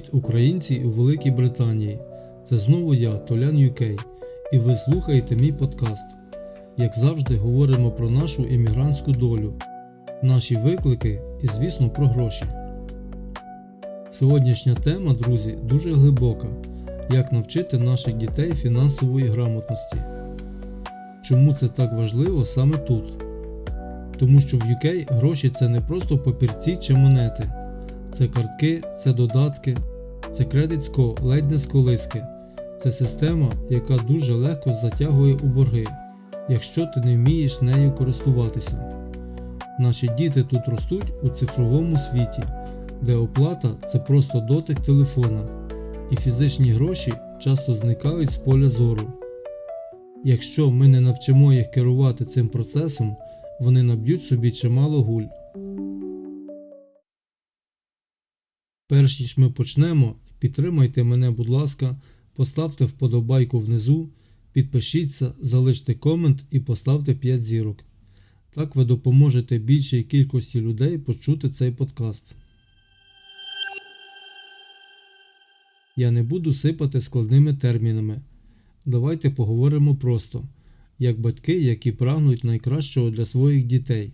Привіт, українці у Великій Британії! Це знову я, Толян UK, і ви слухаєте мій подкаст. Як завжди, говоримо про нашу іммігрантську долю, наші виклики і, звісно, про гроші. Сьогоднішня тема, друзі, дуже глибока: як навчити наших дітей фінансової грамотності. Чому це так важливо саме тут? Тому що в UK гроші це не просто папірці чи монети. Це картки, це додатки, це кредит ско, ледь не з. Це система, яка дуже легко затягує у борги, якщо ти не вмієш нею користуватися. Наші діти тут ростуть у цифровому світі, де оплата це просто дотик телефона, і фізичні гроші часто зникають з поля зору. Якщо ми не навчимо їх керувати цим процесом, вони наб'ють собі чимало гуль. Перш ніж ми почнемо, підтримайте мене, будь ласка, поставте вподобайку внизу, підпишіться, залиште комент і поставте 5 зірок. Так ви допоможете більшій кількості людей почути цей подкаст. Я не буду сипати складними термінами. Давайте поговоримо просто, як батьки, які прагнуть найкращого для своїх дітей.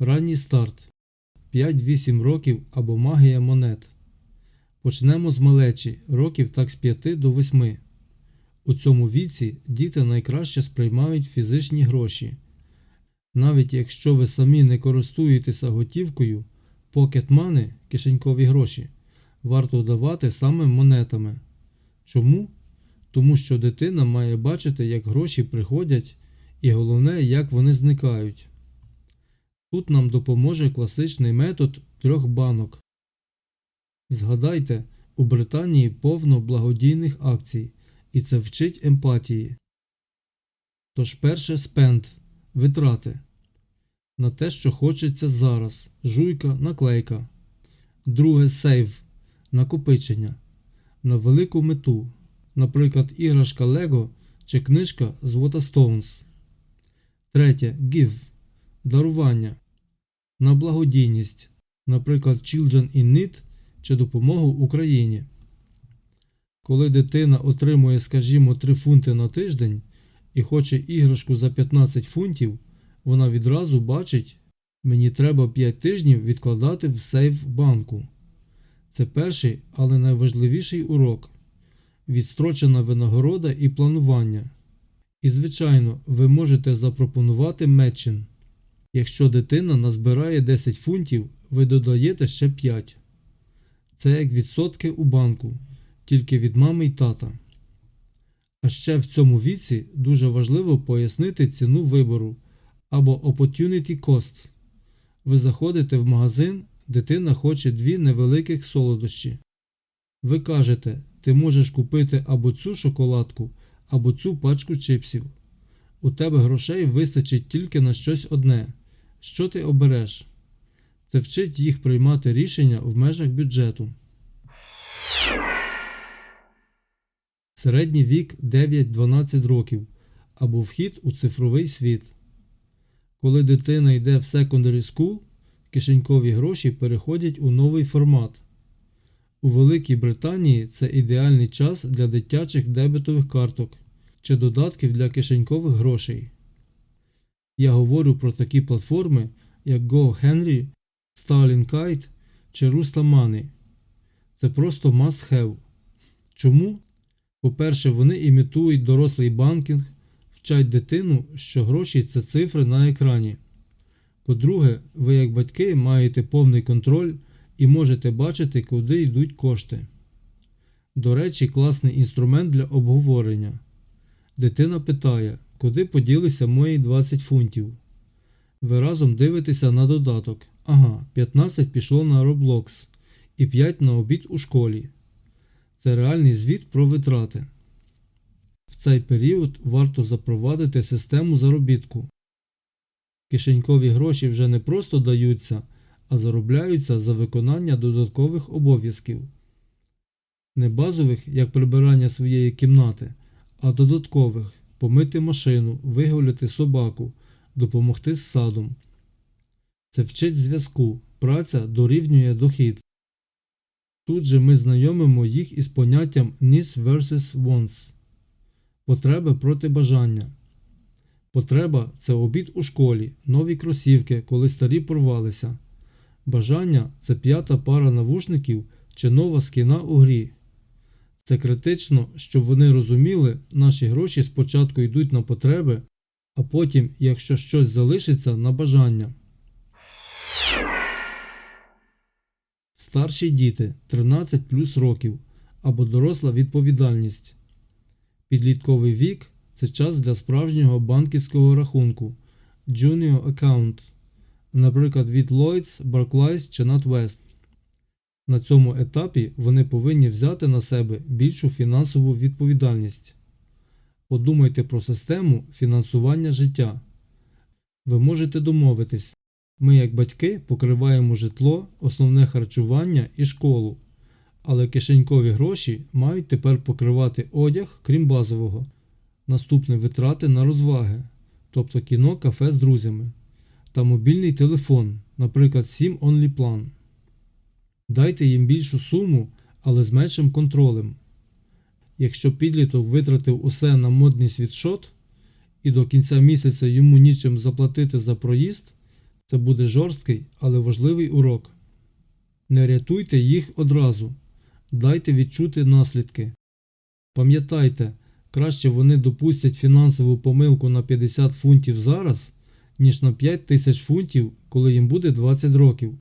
Ранній старт. 5-8 років або магія монет. Почнемо з малечі, років так з 5 до 8. У цьому віці діти найкраще сприймають фізичні гроші. Навіть якщо ви самі не користуєтеся готівкою, Money – кишенькові гроші, варто давати саме монетами. Чому? Тому що дитина має бачити, як гроші приходять, і головне, як вони зникають. Тут нам допоможе класичний метод трьох банок. Згадайте, у Британії повно благодійних акцій, і це вчить емпатії. Тож перше спенд витрати на те, що хочеться зараз, жуйка, наклейка. Друге сейв накопичення на велику мету, наприклад, іграшка Лего чи книжка з Waterstones. Третє give дарування на благодійність, наприклад, Children in Need чи допомогу Україні. Коли дитина отримує, скажімо, 3 фунти на тиждень і хоче іграшку за 15 фунтів, вона відразу бачить, мені треба 5 тижнів відкладати в сейф банку. Це перший, але найважливіший урок відстрочена винагорода і планування. І, звичайно, ви можете запропонувати метчин. Якщо дитина назбирає 10 фунтів, ви додаєте ще 5. Це як відсотки у банку, тільки від мами й тата. А ще в цьому віці дуже важливо пояснити ціну вибору або opportunity cost. Ви заходите в магазин, дитина хоче дві невеликих солодощі. Ви кажете, ти можеш купити або цю шоколадку, або цю пачку чипсів. У тебе грошей вистачить тільки на щось одне. Що ти обереш? Це вчить їх приймати рішення в межах бюджету. Середній вік 9-12 років або вхід у цифровий світ. Коли дитина йде в secondary school, кишенькові гроші переходять у новий формат. У Великій Британії це ідеальний час для дитячих дебетових карток чи додатків для кишенькових грошей. Я говорю про такі платформи, як GoHenry, Kite чи Money. Це просто must have. Чому? По-перше, вони імітують дорослий банкінг, вчать дитину, що гроші це цифри на екрані. По-друге, ви, як батьки, маєте повний контроль і можете бачити, куди йдуть кошти. До речі, класний інструмент для обговорення. Дитина питає, куди поділися мої 20 фунтів. Ви разом дивитеся на додаток. Ага, 15 пішло на Roblox і 5 на обід у школі. Це реальний звіт про витрати. В цей період варто запровадити систему заробітку. Кишенькові гроші вже не просто даються, а заробляються за виконання додаткових обов'язків. Не базових, як прибирання своєї кімнати, а додаткових помити машину, вигуляти собаку, допомогти з садом. Це вчить зв'язку, праця дорівнює дохід. Тут же ми знайомимо їх із поняттям needs versus wants. Потреби проти бажання. Потреба це обід у школі, нові кросівки, коли старі порвалися. Бажання це п'ята пара навушників чи нова скіна у грі. Це критично, щоб вони розуміли, наші гроші спочатку йдуть на потреби, а потім, якщо щось залишиться, на бажання. Старші діти 13 плюс років або доросла відповідальність. Підлітковий вік це час для справжнього банківського рахунку Junior Account, наприклад, від Lloyds, Barclays чи NatWest. На цьому етапі вони повинні взяти на себе більшу фінансову відповідальність. Подумайте про систему фінансування життя. Ви можете домовитись. Ми, як батьки, покриваємо житло, основне харчування і школу, але кишенькові гроші мають тепер покривати одяг, крім базового. Наступне витрати на розваги, тобто кіно, кафе з друзями, та мобільний телефон, наприклад, SIM Only Plan. Дайте їм більшу суму, але з меншим контролем. Якщо підліток витратив усе на модний світшот, і до кінця місяця йому нічим заплатити за проїзд, це буде жорсткий, але важливий урок. Не рятуйте їх одразу, дайте відчути наслідки. Пам'ятайте, краще вони допустять фінансову помилку на 50 фунтів зараз, ніж на 5 тисяч фунтів, коли їм буде 20 років.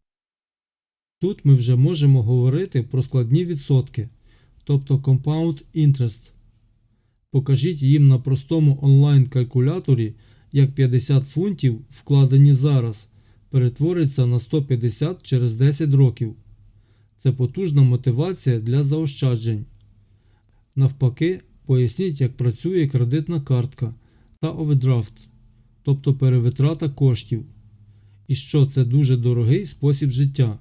Тут ми вже можемо говорити про складні відсотки, тобто Compound Interest. Покажіть їм на простому онлайн-калькуляторі, як 50 фунтів, вкладені зараз, перетвориться на 150 через 10 років. Це потужна мотивація для заощаджень. Навпаки, поясніть, як працює кредитна картка та овердрафт, тобто перевитрата коштів, і що це дуже дорогий спосіб життя.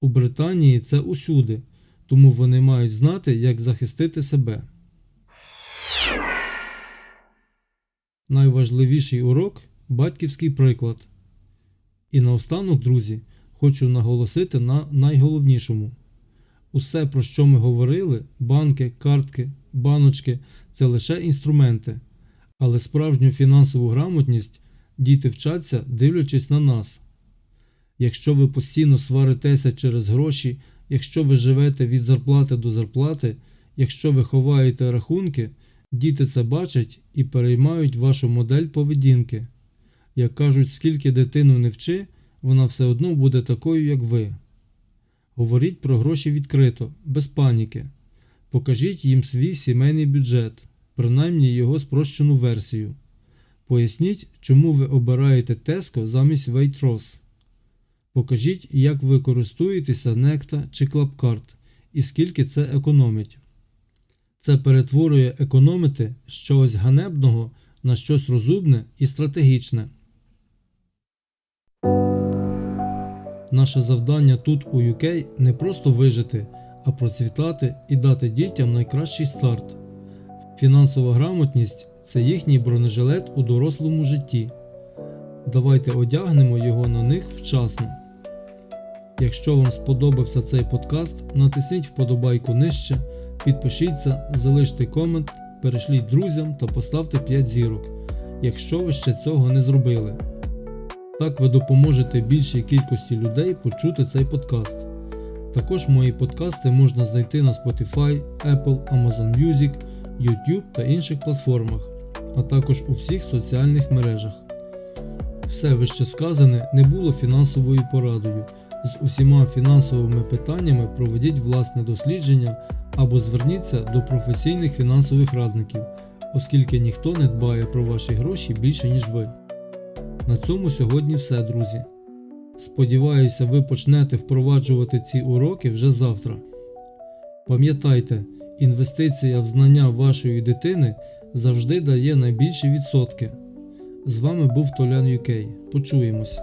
У Британії це усюди, тому вони мають знати, як захистити себе. Найважливіший урок батьківський приклад. І наостанок, друзі, хочу наголосити на найголовнішому. Усе, про що ми говорили, банки, картки, баночки це лише інструменти, але справжню фінансову грамотність діти вчаться, дивлячись на нас. Якщо ви постійно сваритеся через гроші, якщо ви живете від зарплати до зарплати, якщо ви ховаєте рахунки, діти це бачать і переймають вашу модель поведінки. Як кажуть, скільки дитину не вчи, вона все одно буде такою, як ви. Говоріть про гроші відкрито, без паніки. Покажіть їм свій сімейний бюджет, принаймні його спрощену версію. Поясніть, чому ви обираєте Tesco замість Waitrose. Покажіть, як ви користуєтеся Necta чи Clubcard і скільки це економить. Це перетворює економити чогось ганебного на щось розумне і стратегічне. Наше завдання тут у UK не просто вижити, а процвітати і дати дітям найкращий старт. Фінансова грамотність це їхній бронежилет у дорослому житті. Давайте одягнемо його на них вчасно. Якщо вам сподобався цей подкаст, натисніть вподобайку нижче, підпишіться, залиште комент, перешліть друзям та поставте 5 зірок, якщо ви ще цього не зробили. Так ви допоможете більшій кількості людей почути цей подкаст. Також мої подкасти можна знайти на Spotify, Apple, Amazon Music, YouTube та інших платформах, а також у всіх соціальних мережах. Все вище сказане не було фінансовою порадою. З усіма фінансовими питаннями проведіть власне дослідження або зверніться до професійних фінансових радників, оскільки ніхто не дбає про ваші гроші більше, ніж ви. На цьому сьогодні все, друзі. Сподіваюся, ви почнете впроваджувати ці уроки вже завтра. Пам'ятайте, інвестиція в знання вашої дитини завжди дає найбільші відсотки. З вами був Толян UK. Почуємось.